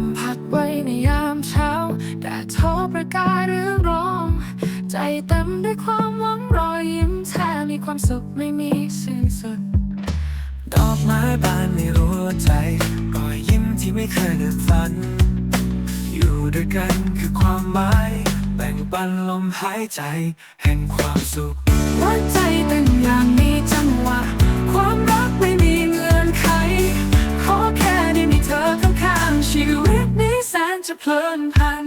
มพัดไว้ในยามเช้าแดดโทอประกายหรือร้อง ใจเต็มด้วยความหวังรอยยิ้มแท้มีความสุขไม่มีสิ้นสุด ดอกไม้บานในรั้วใจ รอยยิ้มที่ไม่เคยลืมฝัน อยู่ด้วยกันคือความหมาย แบ่งปันลมหายใจ แห่งความสุขหัวใจ วิตนี้แสนจะเพลินพัน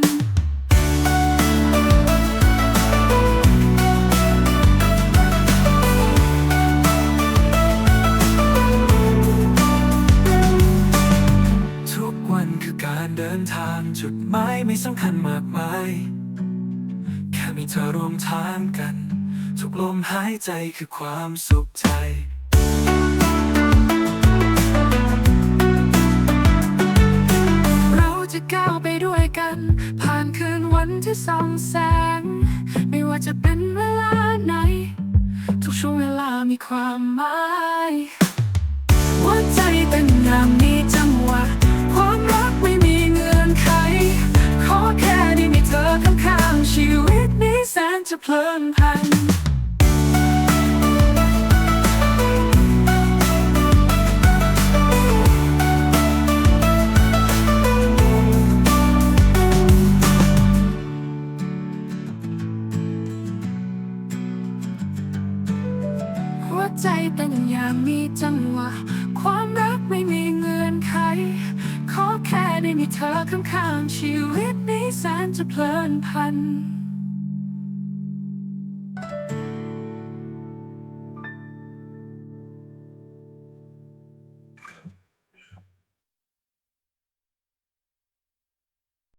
ทุกวันคือการเดินทางจุดหมายไม่สำคัญมากมาย แค่มีเธอร่วมทางกัน ทุกลมหายใจคือความสุขใจ ผ่านคืนวันที่ส่องแสง ไม่ว่าจะเป็นเวลาไหน ทุกช่วงเวลามีความหมายหัวใจเป็นอย่างมีจังหวะ ความรักไม่มีเงื่อนไข ขอแค่ได้มีเธอข้างๆชีวิตนี้แสนจะเพลินพัน ใจเต้นอย่างมีจังหวะ ความรักไม่มีเงื่อนไข ขอแค่ได้มีเธอข้างๆชีวิตนี้แสนจะเพลินพัน